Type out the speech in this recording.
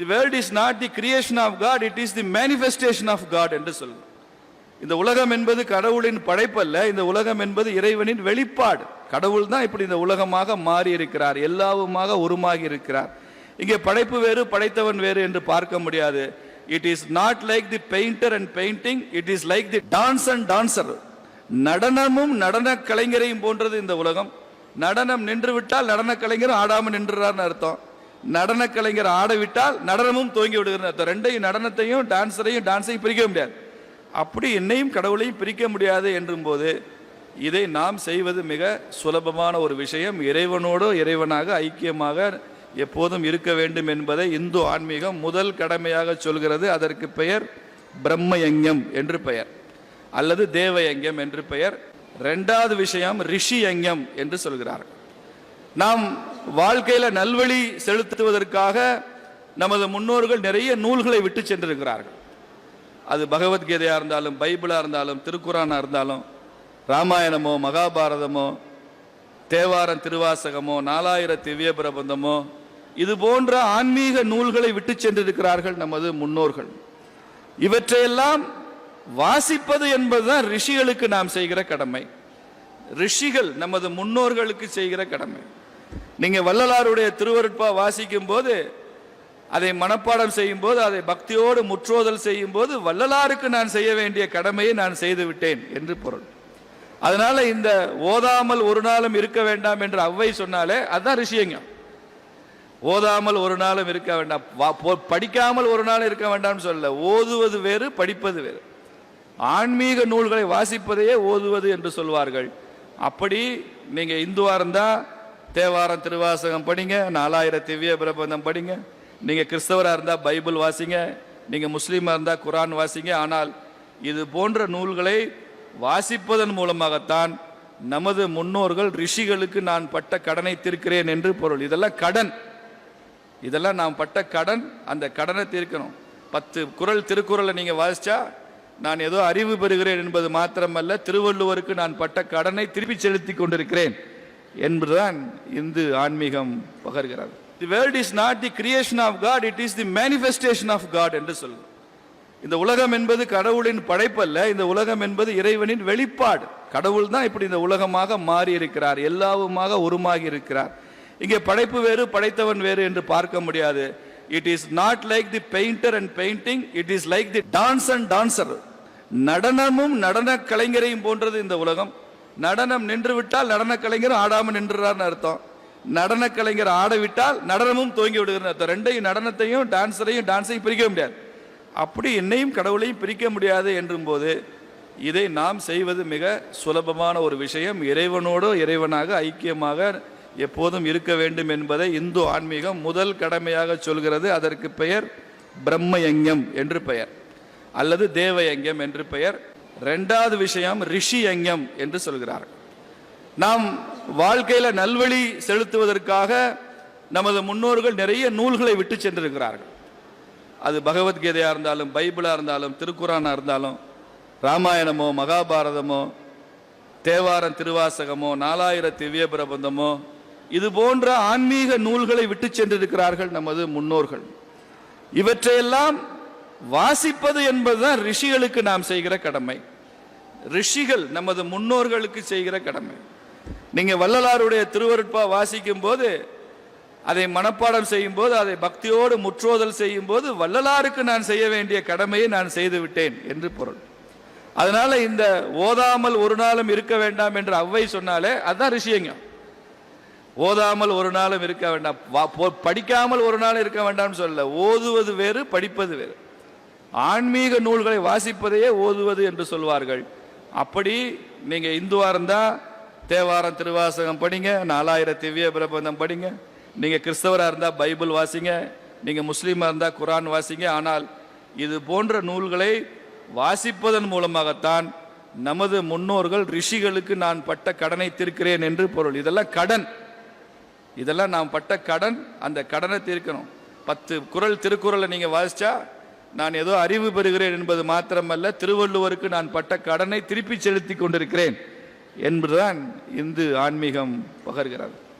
The world is not the creation of God it is the manifestation of God என்று சொல்லும் இந்த உலகம் என்பது கடவுளின் படைப்பல்ல இந்த உலகம் என்பது இறைவனின் வெளிப்பாடு. கடவுள் தான் இப்படி இந்த உலகமாக மாறி இருக்கிறார் எல்லாவுமாக உருமாகி இருக்கிறார். இங்கே படைப்பு வேறு படைத்தவன் வேறு என்று பார்க்க முடியாது. It is not like the painter and painting it is like the dance and dancer நடனமும் நடன கலைஞரையும் போன்றது இந்த உலகம். நடனம் நின்று விட்டால் நடன கலைஞரும் ஆடாமல் நின்றுறாருன்னு அர்த்தம். நடன கலைஞர் ஆடவிட்டால் நடனமும் துவங்கி விடுகிறார் ரெண்டையும் நடனத்தையும் டான்ஸரையும் டான்ஸையும் பிரிக்க முடியாது. அப்படி என்னையும் கடவுளையும் பிரிக்க முடியாது என்றும் போது இதை நாம் செய்வது மிக சுலபமான ஒரு விஷயம். இறைவனோடு இறைவனாக ஐக்கியமாக எப்போதும் இருக்க வேண்டும் என்பதை இந்து ஆன்மீகம் முதல் கடமையாக சொல்கிறது. அதற்கு பெயர் பிரம்மயங்கம் என்று பெயர். அல்லது தேவயங்கம் என்று பெயர். ரெண்டாவது விஷயம் ரிஷி யங்கம் என்று சொல்கிறார் நாம் வாழ்க்கையில் நல்வழி செலுத்துவதற்காக நமது முன்னோர்கள் நிறைய நூல்களை விட்டு சென்றிருக்கிறார்கள். அது பகவத்கீதையாக இருந்தாலும் பைபிளாக இருந்தாலும் திருக்குறானாக இருந்தாலும் ராமாயணமோ மகாபாரதமோ தேவாரம் திருவாசகமோ நாலாயிர திவ்ய பிரபந்தமோ இது போன்ற ஆன்மீக நூல்களை விட்டு சென்றிருக்கிறார்கள் நமது முன்னோர்கள். இவற்றையெல்லாம் வாசிப்பது என்பதுதான் ரிஷிகளுக்கு நாம் செய்கிற கடமை. ரிஷிகள் நமது முன்னோர்களுக்கு செய்கிற கடமை. நீங்கள் வள்ளலாருடைய திருவருட்பா வாசிக்கும் போது அதை மனப்பாடம் செய்யும் போது அதை பக்தியோடு முற்றோதல் செய்யும் போது வள்ளலாருக்கு நான் செய்ய வேண்டிய கடமையை நான் செய்து விட்டேன் என்று பொருள். அதனால இந்த ஓதாமல் ஒரு நாளும் இருக்க வேண்டாம் என்று அவ்வை சொன்னாலே அதுதான் ரிஷியங்க ஓதாமல் ஒரு நாளும் இருக்க வேண்டாம். வா- படிக்காமல் ஒரு நாள் இருக்க வேண்டாம்னு சொல்லல. ஓதுவது வேறு படிப்பது வேறு. ஆன்மீக நூல்களை வாசிப்பதையே ஓதுவது என்று சொல்வார்கள். அப்படி நீங்கள் இந்துவாக இருந்தால் தேவாரம் திருவாசகம் படிங்க நாலாயிரம் திவ்ய பிரபந்தம் படிங்க. நீங்கள் கிறிஸ்தவராக இருந்தால் பைபிள் வாசிங்க நீங்கள் முஸ்லீமாக இருந்தால் குரான் வாசிங்க. ஆனால் இது போன்ற நூல்களை வாசிப்பதன் மூலமாகத்தான் நமது முன்னோர்கள் ரிஷிகளுக்கு நான் பட்ட கடனை தீர்க்கிறேன் என்று பொருள். இதெல்லாம் கடன். இதெல்லாம் நாம் பட்ட கடன். அந்த கடனை தீர்க்கணும். பத்து குறள் திருக்குறளை நீங்கள் வாசித்தா நான் ஏதோ அறிவு பெறுகிறேன் என்பது மாத்திரமல்ல திருவள்ளுவருக்கு நான் பட்ட கடனை திருப்பி செலுத்தி கொண்டிருக்கிறேன் என்பதுதான் இந்து ஆன்மீகம் பகர்கிறது. The world is not the creation of God it is the manifestation of God என்று சொல்லும் இந்த உலகம் என்பது கடவுளின் படைப்பல்ல இந்த உலகம் என்பது இறைவனின் வெளிப்பாடு. கடவுள் தான் இப்படி இந்த உலகமாக மாறி இருக்கிறார் எல்லாவுமாக உருமாகி இருக்கிறார். இங்கே படைப்பு வேறு படைத்தவன் வேறு என்று பார்க்க முடியாது. It is not like the painter and painting it is like the dance and dancer நடனமும் நடன கலைஞரையும் போன்றது இந்த உலகம். நடனம் நின்று விட்டால் நடன கலைஞரும் ஆடாமல் நின்றுறாருன்னு அர்த்தம். நடன கலைஞர் ஆடவிட்டால் நடனமும் துவங்கி விடுகிறன்னு அர்த்தம். ரெண்டையும் நடனத்தையும் டான்ஸரையும் டான்ஸையும் பிரிக்க முடியாது. அப்படி என்னையும் கடவுளையும் பிரிக்க முடியாது என்றும் போது இதை நாம் செய்வது மிக சுலபமான ஒரு விஷயம். இறைவனோடு இறைவனாக ஐக்கியமாக எப்போதும் இருக்க வேண்டும் என்பதை இந்து ஆன்மீகம் முதல் கடமையாக சொல்கிறது. அதற்கு பெயர் பிரம்மயங்கம் என்று பெயர். அல்லது தேவயங்கம் என்று பெயர். ரெண்டாவது விஷயம் ரிஷி யங்கம் என்று சொல்கிறார். நாம் வாழ்க்கையில் நல்வழி செலுத்துவதற்காக நமது முன்னோர்கள் நிறைய நூல்களை விட்டு சென்றிருக்கிறார்கள். அது பகவத்கீதையாக இருந்தாலும் பைபிளாக இருந்தாலும் திருக்குறானாக இருந்தாலும் ராமாயணமோ மகாபாரதமோ தேவாரம் திருவாசகமோ நாலாயிர திவ்ய பிரபந்தமோ இது போன்ற ஆன்மீக நூல்களை விட்டு சென்றிருக்கிறார்கள் நமது முன்னோர்கள். இவற்றையெல்லாம் வாசிப்பது என்பதுதான் ரிஷிகளுக்கு நாம் செய்கிற கடமை. ரிஷிகள் நமது முன்னோர்களுக்கு செய்கிற கடமை. நீங்க வள்ளலாருடைய திருவருட்பா வாசிக்கும் போது அதை மனப்பாடம் செய்யும் போது அதை பக்தியோடு முற்றோதல் செய்யும் போது வள்ளலாருக்கு நான் செய்ய வேண்டிய கடமையை நான் செய்து விட்டேன் என்று பொருள். அதனால இந்த ஓதாமல் ஒரு நாளும் இருக்க வேண்டாம் என்று அவ்வை சொன்னாலே அதுதான் ரிஷியங்க. ஓதாமல் ஒரு நாளும் இருக்க வேண்டாம். வா- படிக்காமல் ஒரு நாளும் இருக்க வேண்டாம்னு சொல்லல. ஓதுவது வேறு படிப்பது வேறு. ஆன்மீக நூல்களை வாசிப்பதையே ஓதுவது என்று சொல்வார்கள். அப்படி நீங்கள் இந்துவாக இருந்தால் தேவாரம் திருவாசகம் படிங்க நாலாயிரம் திவ்ய பிரபந்தம் படிங்க. நீங்கள் கிறிஸ்தவராக இருந்தால் பைபிள் வாசிங்க நீங்கள் முஸ்லீமாக இருந்தால் குரான் வாசிங்க. ஆனால் இது போன்ற நூல்களை வாசிப்பதன் மூலமாகத்தான் நமது முன்னோர்கள் ரிஷிகளுக்கு நான் பட்ட கடனை தீர்க்கிறேன் என்று பொருள். இதெல்லாம் கடன். இதெல்லாம் நாம் பட்ட கடன் அந்த கடனை தீர்க்கணும். பத்து குறள் திருக்குறளை நீங்கள் வாசித்தா நான் ஏதோ அறிவு பெறுகிறேன் என்பது மாத்திரமல்ல திருவள்ளுவருக்கு நான் பட்ட கடனை திருப்பி செலுத்தி கொண்டிருக்கிறேன் என்பதுதான் இந்து ஆன்மீகம் பகர்கிறது.